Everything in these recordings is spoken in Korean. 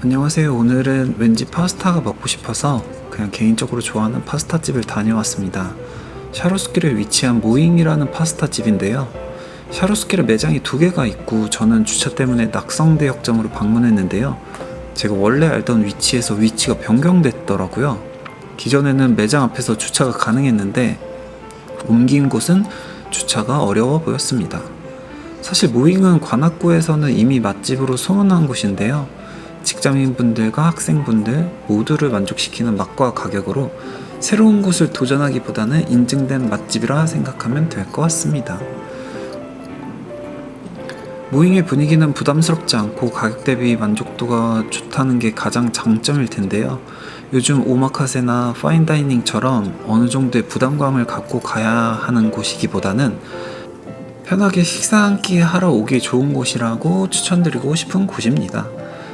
안녕하세요. 오늘은 왠지 파스타가 먹고 싶어서 그냥 개인적으로 좋아하는 파스타 집을 다녀왔습니다. 샤로스길에 위치한 모잉이라는 파스타 집인데요. 샤로스길에 매장이 두 개가 있고 저는 주차 때문에 낙성대역점으로 방문했는데요. 제가 원래 알던 위치에서 위치가 변경됐더라고요. 기존에는 매장 앞에서 주차가 가능했는데 옮긴 곳은 주차가 어려워 보였습니다. 사실 모잉은 관악구에서는 이미 맛집으로 소문난 곳인데요. 직장인분들과 학생분들 모두를 만족시키는 맛과 가격으로 새로운 곳을 도전하기보다는 인증된 맛집이라 생각하면 될 것 같습니다. 모잉의 분위기는 부담스럽지 않고 가격 대비 만족도가 좋다는 게 가장 장점일 텐데요. 요즘 오마카세나 파인다이닝처럼 어느 정도의 부담감을 갖고 가야 하는 곳이기보다는 편하게 식사 한 끼 하러 오기 좋은 곳이라고 추천드리고 싶은 곳입니다.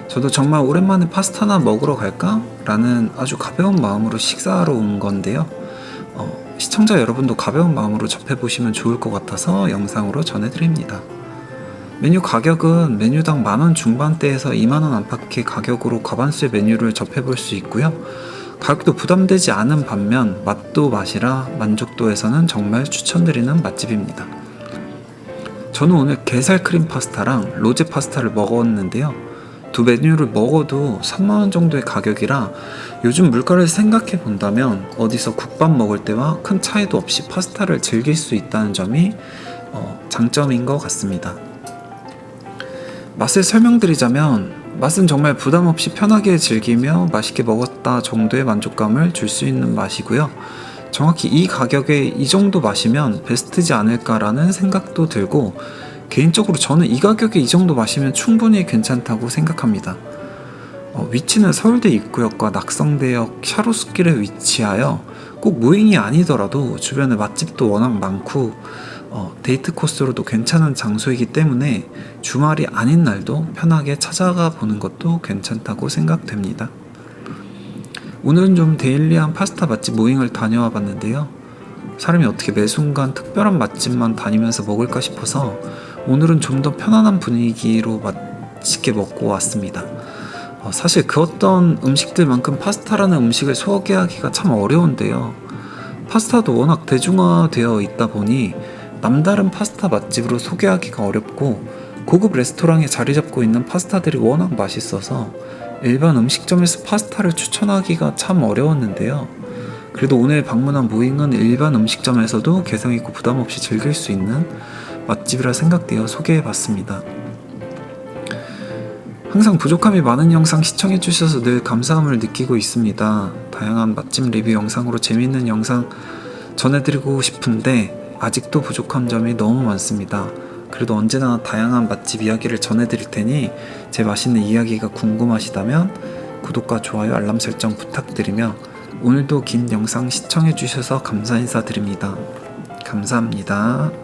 저도 정말 오랜만에 파스타나 먹으러 갈까? 라는 아주 가벼운 마음으로 식사하러 온 건데요. 어, 시청자 여러분도 가벼운 마음으로 접해보시면 좋을 것 같아서 영상으로 전해드립니다. 메뉴 가격은 메뉴당 만원 중반대에서 2만원 안팎의 가격으로 과반수의 메뉴를 접해볼 수 있고요. 가격도 부담되지 않은 반면 맛도 맛이라 만족도에서는 정말 추천드리는 맛집입니다. 저는 오늘 게살 크림 파스타랑 로제 파스타를 먹었는데요. 두 메뉴를 먹어도 3만원 정도의 가격이라 요즘 물가를 생각해 본다면 어디서 국밥 먹을 때와 큰 차이도 없이 파스타를 즐길 수 있다는 점이 어, 장점인 것 같습니다. 맛을 설명드리자면 맛은 정말 부담 없이 편하게 즐기며 맛있게 먹었다 정도의 만족감을 줄 수 있는 맛이고요. 정확히 이 가격에 이 정도 마시면 베스트지 않을까라는 생각도 들고 개인적으로 저는 이 가격에 이 정도 마시면 충분히 괜찮다고 생각합니다. 어, 위치는 서울대 입구역과 낙성대역 샤로스길에 위치하여 꼭 무행이 아니더라도 주변에 맛집도 워낙 많고 어, 데이트 코스로도 괜찮은 장소이기 때문에 주말이 아닌 날도 편하게 찾아가 보는 것도 괜찮다고 생각됩니다. 오늘은 좀 데일리한 파스타 맛집 모잉을 다녀와 봤는데요. 사람이 어떻게 매 순간 특별한 맛집만 다니면서 먹을까 싶어서 오늘은 좀 더 편안한 분위기로 맛있게 먹고 왔습니다. 어, 사실 그 어떤 음식들만큼 파스타라는 음식을 소개하기가 참 어려운데요. 파스타도 워낙 대중화되어 있다 보니 남다른 파스타 맛집으로 소개하기가 어렵고 고급 레스토랑에 자리 잡고 있는 파스타들이 워낙 맛있어서 일반 음식점에서 파스타를 추천하기가 참 어려웠는데요. 그래도 오늘 방문한 모잉은 일반 음식점에서도 개성 있고 부담 없이 즐길 수 있는 맛집이라 생각되어 소개해봤습니다. 항상 부족함이 많은 영상 시청해주셔서 늘 감사함을 느끼고 있습니다. 다양한 맛집 리뷰 영상으로 재밌는 영상 전해드리고 싶은데 아직도 부족한 점이 너무 많습니다. 그래도 언제나 다양한 맛집 이야기를 전해드릴 테니 제 맛있는 이야기가 궁금하시다면 구독과 좋아요 알람 설정 부탁드리며 오늘도 긴 영상 시청해주셔서 감사 인사드립니다. 감사합니다.